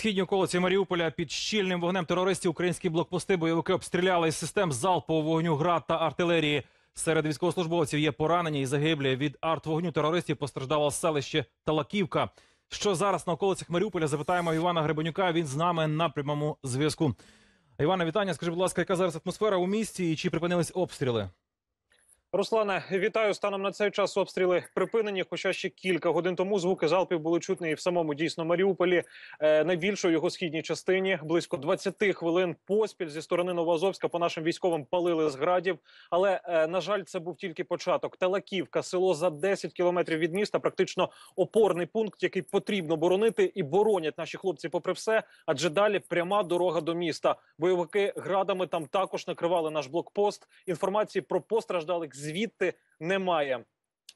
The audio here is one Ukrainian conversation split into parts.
Східні околиці Маріуполя під щільним вогнем терористів українські блокпости бойовики обстріляли із систем залпового вогню град та артилерії. Серед військовослужбовців є поранені і загиблі. Від артвогню терористів постраждало селище Талаківка. Що зараз на околицях Маріуполя? Запитаємо Івана Гребенюка. Він з нами на прямому зв'язку. Іване, вітання. Скажи, будь ласка, яка зараз атмосфера у місті і чи припинились обстріли? Руслане, вітаю. Станом на цей час обстріли припинені. Хоча ще кілька годин тому звуки залпів були чутні і в самому дійсно Маріуполі, е, найбільше у його східній частині. Близько 20 хвилин поспіль зі сторони Новоазовська по нашим військовим палили з градів. Але е, на жаль, це був тільки початок. Талаківка, село за 10 кілометрів від міста, практично опорний пункт, який потрібно боронити, і боронять наші хлопці, попри все. Адже далі пряма дорога до міста. Бойовики градами там також накривали наш блокпост. Інформації про постраждалих звідти немає.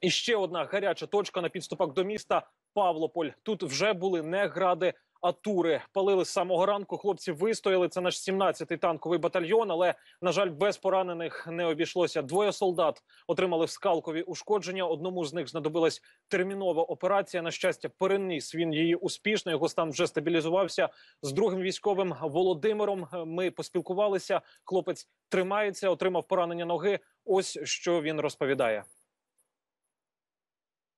І ще одна гаряча точка на підступах до міста Павлополь. Тут вже були не гради, а тури. Палили з самого ранку. Хлопці вистояли. Це наш 17-й танковий батальйон. Але на жаль, без поранених не обійшлося. Двоє солдат отримали скалкові ушкодження. Одному з них знадобилась термінова операція. На щастя, переніс він її успішно. Його стан вже стабілізувався. З другим військовим Володимиром е, ми поспілкувалися. Хлопець тримається, отримав поранення ноги. Ось що він розповідає.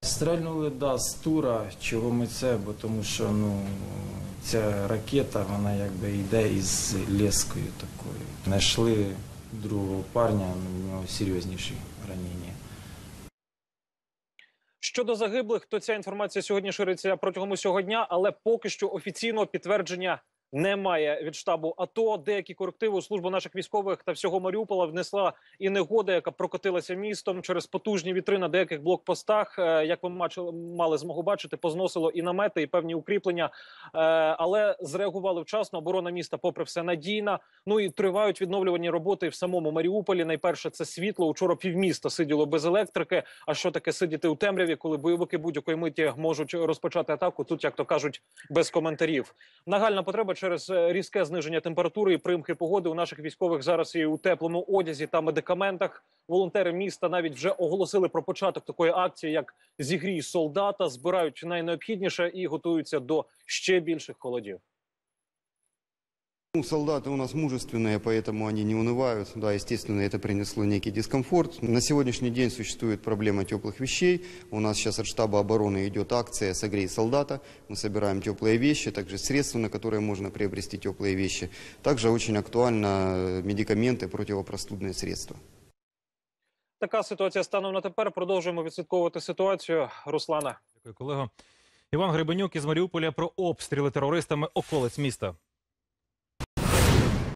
Стрельнули да, з тура, чого ми це, бо тому що ну, ця ракета, вона якби йде із лескою такою. Знайшли другого парня, ну, у нього серйозніші ранення. Щодо загиблих, то ця інформація сьогодні шириться протягом усього дня, але поки що офіційного підтвердження немає від штабу. АТО деякі корективи у службу наших військових та всього Маріупола внесла і негода, яка прокотилася містом через потужні вітри на деяких блокпостах. Е, Як ви мали змогу бачити, позносило і намети, і певні укріплення. Е, Але зреагували вчасно. Оборона міста, попри все, надійна. Ну і тривають відновлювані роботи в самому Маріуполі. Найперше це світло. Учора півміста сиділо без електрики. А що таке сидіти у темряві, коли бойовики будь-якої миті можуть розпочати атаку? Тут, як то кажуть, без коментарів. Нагальна потреба через е, різке зниження температури і примхи погоди у наших військових зараз і у теплому одязі та медикаментах. Волонтери міста навіть вже оголосили про початок такої акції, як зігрій солдата, збирають найнеобхідніше і готуються до ще більших холодів. Ну, солдаты у нас мужественные, поэтому они не унывают. Да, естественно, это принесло некий дискомфорт. На сегодняшний день существует проблема теплых вещей. У нас сейчас от штаба обороны идет акция «Согрей солдата». Мы собираем теплые вещи, также средства, на которые можно приобрести теплые вещи. Также очень актуально э, медикаменты, противопростудные средства. Така ситуація станом на тепер. Продовжуємо відслідковувати ситуацію. Руслана. Дякую, колего. Іван Гребенюк із Маріуполя про обстріли терористами околиць міста.